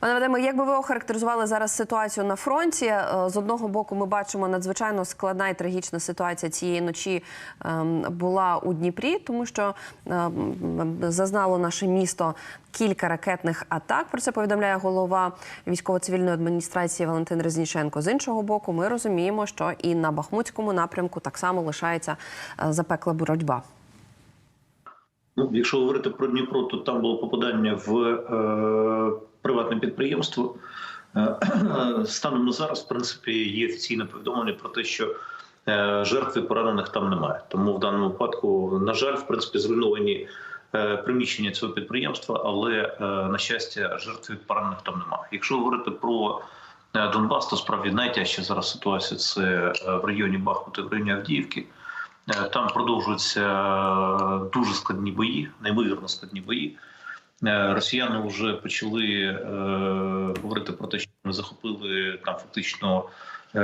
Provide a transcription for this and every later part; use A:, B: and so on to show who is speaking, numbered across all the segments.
A: Пане Вадиме, як би ви охарактеризували зараз ситуацію на фронті? Е, З одного боку, ми бачимо надзвичайно складна і трагічна ситуація цієї ночі ем, була у Дніпрі, тому що ем, зазнало наше місто кілька ракетних атак. Про це повідомляє голова військово-цивільної адміністрації Валентин Резніченко. З іншого боку, ми розуміємо, що і на Бахмутському напрямку так само лишається е, запекла боротьба.
B: Ну, якщо говорити про Дніпро, то там було попадання в е, приватне підприємство. Е, станом на зараз, в принципі, є офіційне повідомлення про те, що е, жертв поранених там немає. Тому в даному випадку, на жаль, в принципі, зруйновані е, приміщення цього підприємства, але на щастя, жертв поранених там немає. Якщо говорити про Донбас, то справді найтяжча зараз ситуація це в районі Бахмута, в районі Авдіївки. Там продовжуються дуже складні бої, неймовірно складні бої. Е, Росіяни вже почали е, говорити про те, що вони захопили там фактично е,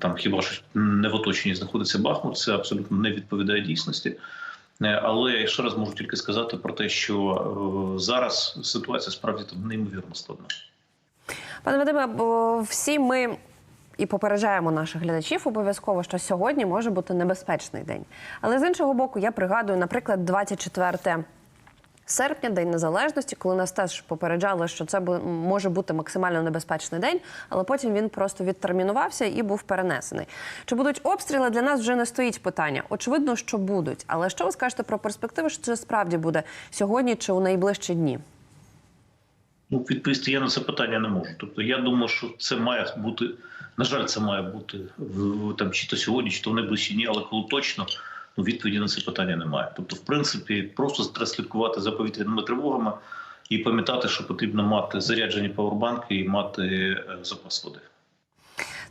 B: там хіба що не в оточенні знаходиться Бахмут. Це абсолютно не відповідає дійсності. Але я ще раз можу тільки сказати про те, що зараз ситуація справді там неймовірно складна.
A: Пане Вадиме, всі ми і попереджаємо наших глядачів обов'язково, що сьогодні може бути небезпечний день. Але з іншого боку, я пригадую, наприклад, 24 серпня, День Незалежності, коли нас теж попереджали, що це може бути максимально небезпечний день, але потім він просто відтермінувався і був перенесений. Чи будуть обстріли для нас вже не стоїть питання? Очевидно, що будуть. Але що ви скажете про перспективи, що це справді буде сьогодні чи у найближчі дні?
B: Ну, відповісти я на це питання не можу. Тобто, я думаю, що це має бути, на жаль, це має бути в там чи то сьогодні, чи то в найближчі дні, але коли точно ну, відповіді на це питання немає. Тобто, в принципі, просто треба слідкувати за повітряними тривогами і пам'ятати, що потрібно мати заряджені павербанки і мати е, запас води.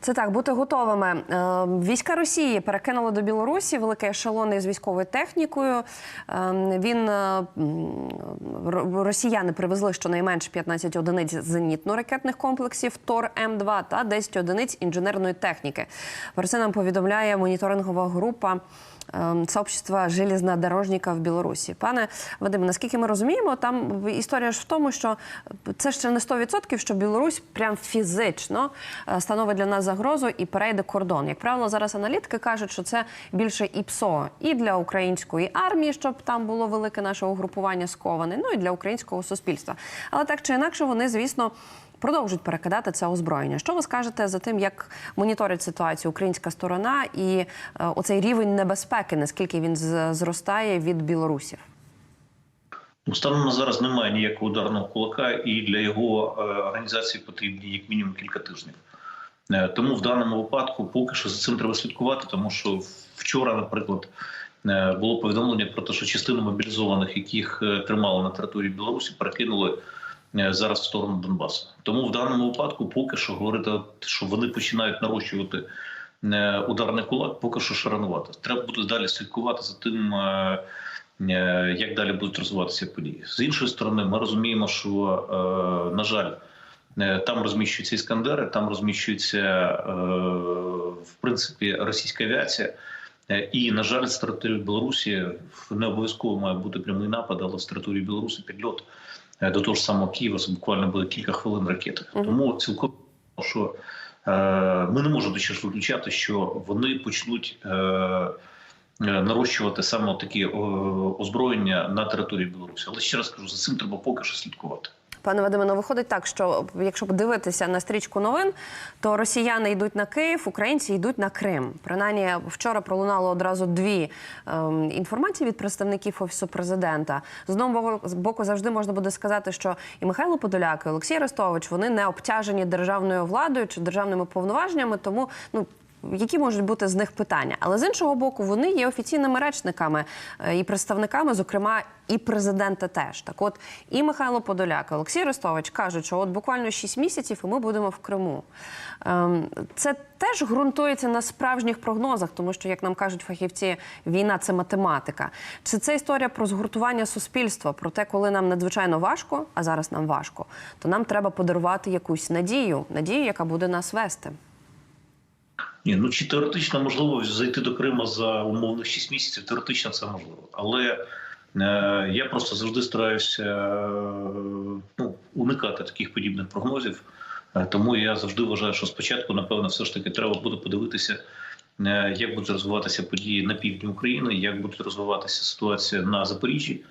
A: Це так, бути готовими. Е, Війська Росії перекинули до Білорусі великий ешелон із військовою технікою. Е, Він е, росіяни привезли щонайменше 15 одиниць зенітно-ракетних комплексів ТОР М2 та 10 одиниць інженерної техніки. Про це нам повідомляє моніторингова група. е, Сообщества железнодорожника в Білорусі. Пане Вадиме, наскільки ми розуміємо, там історія ж в тому, що це ще не 100%, що Білорусь прям фізично е, становить для нас загрозу і перейде кордон. Як правило, зараз аналітики кажуть, що це більше і ПСО і для української армії, щоб там було велике наше угрупування сковане, ну і для українського суспільства. Але так чи інакше, вони, звісно. Продовжують перекидати це озброєння. Що ви скажете за тим, як моніторить ситуацію українська сторона і е, оцей рівень небезпеки, наскільки він зростає від білорусів?
B: Ну, станом на зараз немає ніякого ударного кулака, і для його е, організації потрібні як мінімум кілька тижнів. Е, Тому в даному випадку поки що за цим треба слідкувати, тому що вчора, наприклад, е, було повідомлення про те, що частину мобілізованих, яких е, тримали на території Білорусі, перекинули зараз в сторону Донбасу. Тому в даному випадку поки що говорити, що вони починають нарощувати ударний кулак, поки що шаранувати. Треба буде далі слідкувати за тим. Як далі будуть розвиватися події з іншої сторони, ми розуміємо, що на жаль, там розміщуються іскандери, там розміщується е, в принципі російська авіація. Е, І на жаль, з території Білорусі не обов'язково має бути прямий напад, але з території Білорусі підльот е, до того ж самого Києва буквально буде кілька хвилин ракети. Тому цілком що е, ми не можемо ще ж виключати, що вони почнуть. Е, е, нарощувати саме такі озброєння на території Білорусі. Але ще раз кажу, за цим треба поки що слідкувати.
A: Пане Вадиме, ну виходить так, що якщо дивитися на стрічку новин, то росіяни йдуть на Київ, українці йдуть на Крим. Принаймні, вчора пролунало одразу дві ем, інформації від представників офісу президента. З одного боку, завжди можна буде сказати, що і Михайло Подоляк, і Олексій Арестович вони не обтяжені державною владою чи державними повноваженнями, тому ну. Які можуть бути з них питання, але з іншого боку, вони є офіційними речниками е, і представниками, зокрема, і президента теж. Так, от і Михайло Подоляк, і Олексій Ростович кажуть, що от буквально 6 місяців, і ми будемо в Криму. Ем, Це теж ґрунтується на справжніх прогнозах, тому що, як нам кажуть фахівці, війна це математика. Чи це історія про згуртування суспільства, про те, коли нам надзвичайно важко, а зараз нам важко, то нам треба подарувати якусь надію, надію, яка буде нас вести.
B: Ні, ну чи теоретично можливо зайти до Криму за умовних 6 місяців? Теоретично це можливо, але Е, Я просто завжди стараюся е, ну, уникати таких подібних прогнозів. Е, Тому я завжди вважаю, що спочатку, напевно, все ж таки треба буде подивитися, е, як будуть розвиватися події на півдні України, як буде розвиватися ситуація на Запоріжжі.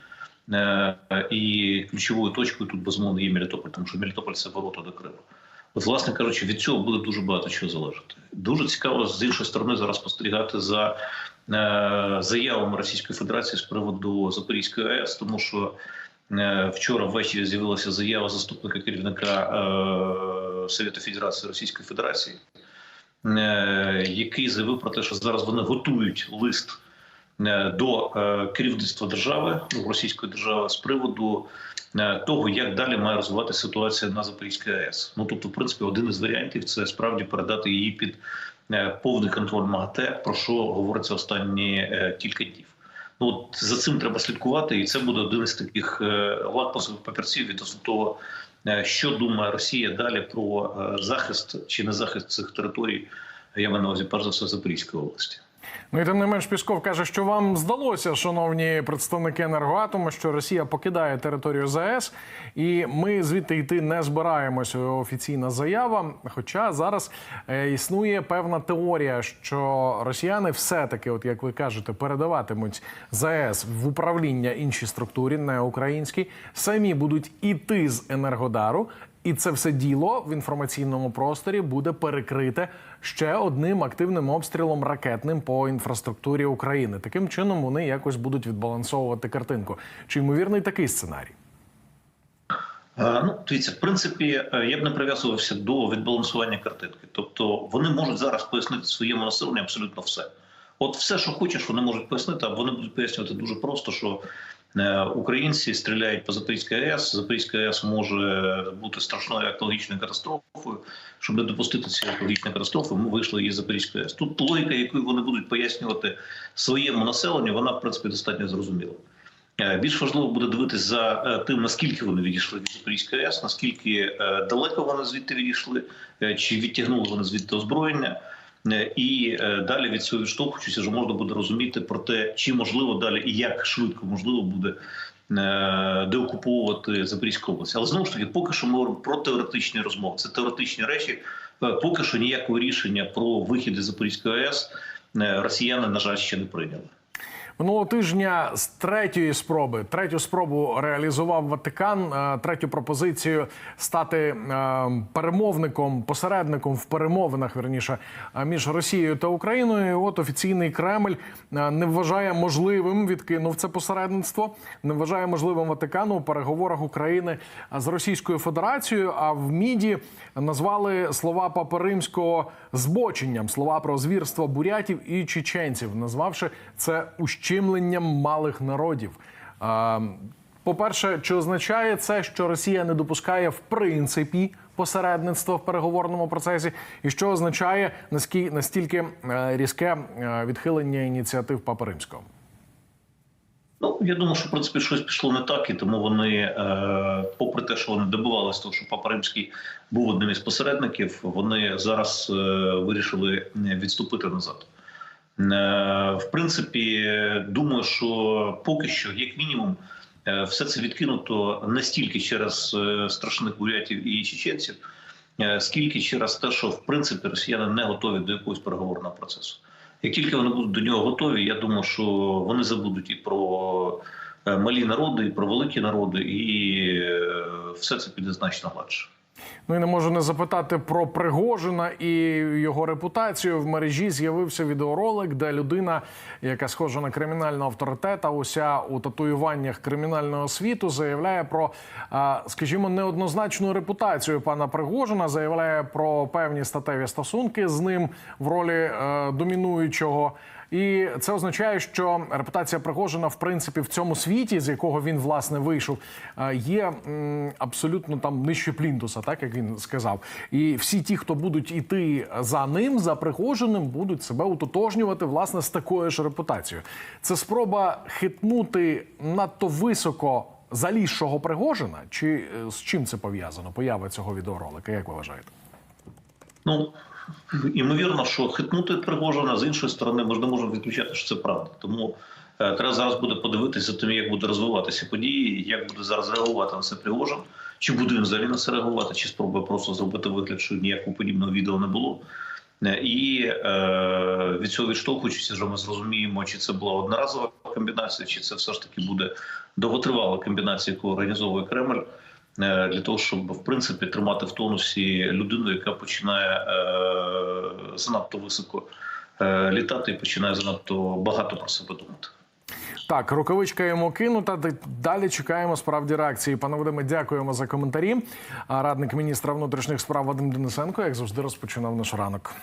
B: Е, І ключовою точкою тут безумовно є Мелітополь, тому що Мелітополь це ворота до Криму. От, власне кажучи, від цього буде дуже багато чого залежати. Дуже цікаво з іншої сторони зараз спостерігати за е, заявами Російської Федерації з приводу Запорізької АЕС, тому що е, вчора ввечері з'явилася заява заступника керівника е, Совєту Федерації Російської Федерації, який заявив про те, що зараз вони готують лист до е, керівництва держави російської держави з приводу е, того, як далі має розвиватися ситуація на Запорізькій АЕС. Ну тобто, в принципі, один із варіантів це справді передати її під е, повний контроль МАГАТЕ, про що говориться останні е, кілька днів. Ну от за цим треба слідкувати, і це буде один із таких е, лакмусових папірців відносно того, е, що думає Росія далі про е, захист чи не захист цих територій. Я маю на увазі перш за все Запорізької області.
C: Ну і тим не менш Пісков каже, що вам здалося, шановні представники енергоатому, що Росія покидає територію ЗАЕС, і ми звідти йти не збираємося. Офіційна заява. Хоча зараз е, існує певна теорія, що росіяни все-таки, от як ви кажете, передаватимуть ЗАЕС в управління іншій структурі, не українській, самі будуть іти з енергодару. І це все діло в інформаційному просторі буде перекрите ще одним активним обстрілом ракетним по інфраструктурі України. Таким чином вони якось будуть відбалансовувати картинку. Чи ймовірний такий сценарій?
B: Е, Ну, дивіться, в принципі, е, я б не прив'язувався до відбалансування картинки. Тобто вони можуть зараз пояснити своєму населенню абсолютно все. От все, що хочеш, вони можуть пояснити, а вони будуть пояснювати дуже просто, що українці стріляють по Запорізькій АЕС. Запорізька АЕС може бути страшною екологічною катастрофою. Щоб не допустити цієї екологічної катастрофи, ми вийшли із Запорізької АЕС. Тут логіка, яку вони будуть пояснювати своєму населенню, вона в принципі достатньо зрозуміла. Е, Більш важливо буде дивитися за е, тим, наскільки вони відійшли від Запорізької АЕС, наскільки е, далеко вони звідти відійшли, е, чи відтягнули вони звідти озброєння. Е, І е, далі від цього відштовхуючись, вже можна буде розуміти про те, чи можливо далі і як швидко можливо буде е, деокуповувати Запорізьку область. Але знову ж таки, поки що ми говоримо про теоретичні розмови. Це теоретичні речі. Поки що ніякого рішення про вихід із Запорізької АЕС росіяни, на жаль, ще не прийняли.
C: Минулого тижня з третьої спроби, третю спробу реалізував Ватикан, е, третю пропозицію стати е, перемовником, посередником в перемовинах верніше е, між Росією та Україною. От офіційний Кремль не вважає можливим, відкинув це посередництво, не вважає можливим Ватикану у переговорах України з Російською Федерацією. А в міді назвали слова Папи Римського збоченням, слова про звірство бурятів і чеченців, назвавши це ущемленням малих народів. По-перше, чи означає це, що Росія не допускає в принципі посередництва в переговорному процесі, і що означає настільки е, різке е, відхилення ініціатив Папи Римського?
B: Ну, я думаю, що в принципі щось пішло не так, і тому вони, е, попри те, що вони добивалися того, що Папа Римський був одним із посередників, вони зараз вирішили відступити назад. Е, в принципі, думаю, що поки що, як мінімум, е, все це відкинуто не стільки через е, страшних бурятів і чеченців, скільки через те, що в принципі росіяни не готові до якогось переговорного процесу. Як тільки вони будуть до нього готові, я думаю, що вони забудуть і про малі народи, і про великі народи, і все це піде значно гладше.
C: Ну і не можу не запитати про Пригожина і його репутацію. В мережі з'явився відеоролик, де людина, яка схожа на кримінального авторитета, уся у татуюваннях кримінального світу, заявляє про, скажімо, неоднозначну репутацію пана Пригожина, заявляє про певні статеві стосунки з ним в ролі е, домінуючого. І це означає, що репутація Пригожина, в принципі, в цьому світі, з якого він власне вийшов, е, є абсолютно там нижче плінтуса, так як він сказав. І всі ті, хто будуть іти за ним, за Пригожиним, будуть себе утотожнювати власне з такою ж репутацією. Це спроба хитнути надто високо залізшого Пригожина, чи е, з чим це пов'язано? Поява цього відеоролика, як ви вважаєте?
B: Ну імовірно, що хитнути Пригожина з іншої сторони, ми ж не можемо відключати, що це правда. Тому Е, Треба зараз буде подивитися тим, як буде розвиватися події, як буде зараз реагувати на це Пригожин, чи буде він взагалі на це реагувати, чи спробує просто зробити вигляд, що ніякого подібного відео не було. Е, І е, від цього відштовхуючись, вже ми зрозуміємо, чи це була одноразова комбінація, чи це все ж таки буде довготривала комбінація, яку організовує Кремль, для того, щоб в принципі тримати в тонусі людину, яка починає е, занадто високо е, літати і починає занадто багато про себе думати.
C: Так, рукавичка йому кинута. Далі чекаємо справді реакції. Пане Вадиме, дякуємо за коментарі. А радник міністра внутрішніх справ Вадим Денисенко, як завжди, розпочинав наш ранок.